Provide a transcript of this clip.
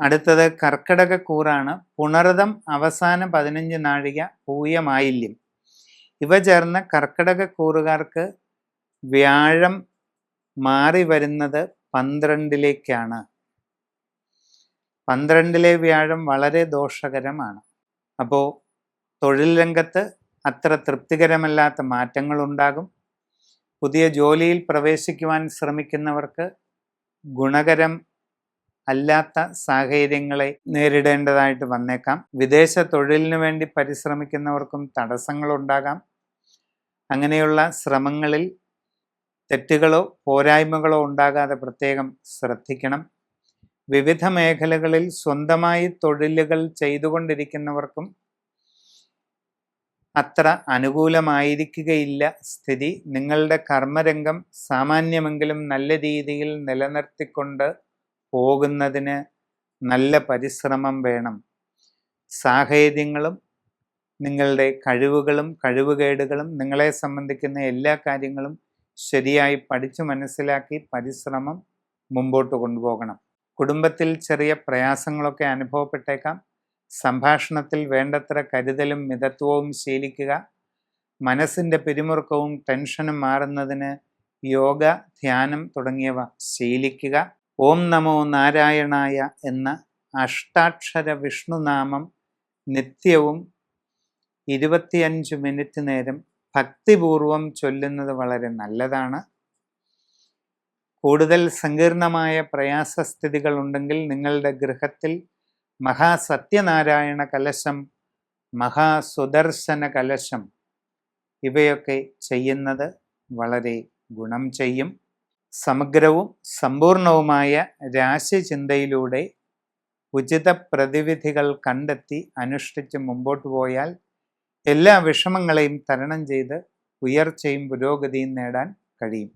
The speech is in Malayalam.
അടുത്തത് കർക്കിടക കൂറാണ്. പുണർതം അവസാന പതിനഞ്ച് നാഴിക പൂയമായില്യം. ഇവ ചേർന്ന കർക്കിടക കൂറുകാർക്ക് വ്യാഴം മാറി വരുന്നത് പന്ത്രണ്ടിലേക്കാണ്. പന്ത്രണ്ടിലെ വ്യാഴം വളരെ ദോഷകരമാണ്. അപ്പോൾ തൊഴിൽ രംഗത്ത് അത്ര തൃപ്തികരമല്ലാത്ത മാറ്റങ്ങൾ ഉണ്ടാകും പുതിയ ജോലിയിൽ പ്രവേശിക്കുവാൻ ശ്രമിക്കുന്നവർക്ക് ഗുണകരം അല്ലാത്ത സാഹചര്യങ്ങളെ നേരിടേണ്ടതായിട്ട് വന്നേക്കാം. വിദേശ തൊഴിലിനു വേണ്ടി പരിശ്രമിക്കുന്നവർക്കും തടസ്സങ്ങളുണ്ടാകാം. അങ്ങനെയുള്ള ശ്രമങ്ങളിൽ തെറ്റുകളോ പോരായ്മകളോ ഉണ്ടാകാതെ പ്രത്യേകം ശ്രദ്ധിക്കണം. വിവിധ മേഖലകളിൽ സ്വന്തമായി തൊഴിലുകൾ ചെയ്തുകൊണ്ടിരിക്കുന്നവർക്കും അത്ര അനുകൂലമായിരിക്കുകയില്ല സ്ഥിതി. നിങ്ങളുടെ കർമ്മരംഗം സാമാന്യമെങ്കിലും നല്ല രീതിയിൽ നിലനിർത്തിക്കൊണ്ട് പോകുന്നതിന് നല്ല പരിശ്രമം വേണം. സാഹചര്യങ്ങളും നിങ്ങളുടെ കഴിവുകളും കഴിവുകേടുകളും നിങ്ങളെ സംബന്ധിക്കുന്ന എല്ലാ കാര്യങ്ങളും ശരിയായി പഠിച്ചു മനസ്സിലാക്കി പരിശ്രമം മുമ്പോട്ട് കൊണ്ടുപോകണം. കുടുംബത്തിൽ ചെറിയ പ്രയാസങ്ങളൊക്കെ അനുഭവപ്പെട്ടേക്കാം. സംഭാഷണത്തിൽ വേണ്ടത്ര കരുതലും മിതത്വവും ശീലിക്കുക. മനസ്സിന്റെ പിരിമുറുക്കവും ടെൻഷനും മാറുന്നതിന് യോഗ ധ്യാനം തുടങ്ങിയവ ശീലിക്കുക. ഓം നമോ നാരായണായ എന്ന അഷ്ടാക്ഷര വിഷ്ണുനാമം നിത്യവും ഇരുപത്തിയഞ്ച് മിനിറ്റ് നേരം ഭക്തിപൂർവം ചൊല്ലുന്നത് വളരെ നല്ലതാണ്. കൂടുതൽ സങ്കീർണമായ പ്രയാസസ്ഥിതികൾ ഉണ്ടെങ്കിൽ നിങ്ങളുടെ ഗൃഹത്തിൽ മഹാസത്യനാരായണ കലശം മഹാസുദർശന കലശം ഇവയൊക്കെ ചെയ്യുന്നത് വളരെ ഗുണം ചെയ്യും. സമഗ്രവും സമ്പൂർണവുമായ രാശിചിന്തയിലൂടെ ഉചിത പ്രതിവിധികൾ കണ്ടെത്തി അനുഷ്ഠിച്ച് മുമ്പോട്ട് പോയാൽ എല്ലാ വിഷമങ്ങളെയും തരണം ചെയ്ത് ഉയർച്ചയും പുരോഗതിയും നേടാൻ കഴിയും.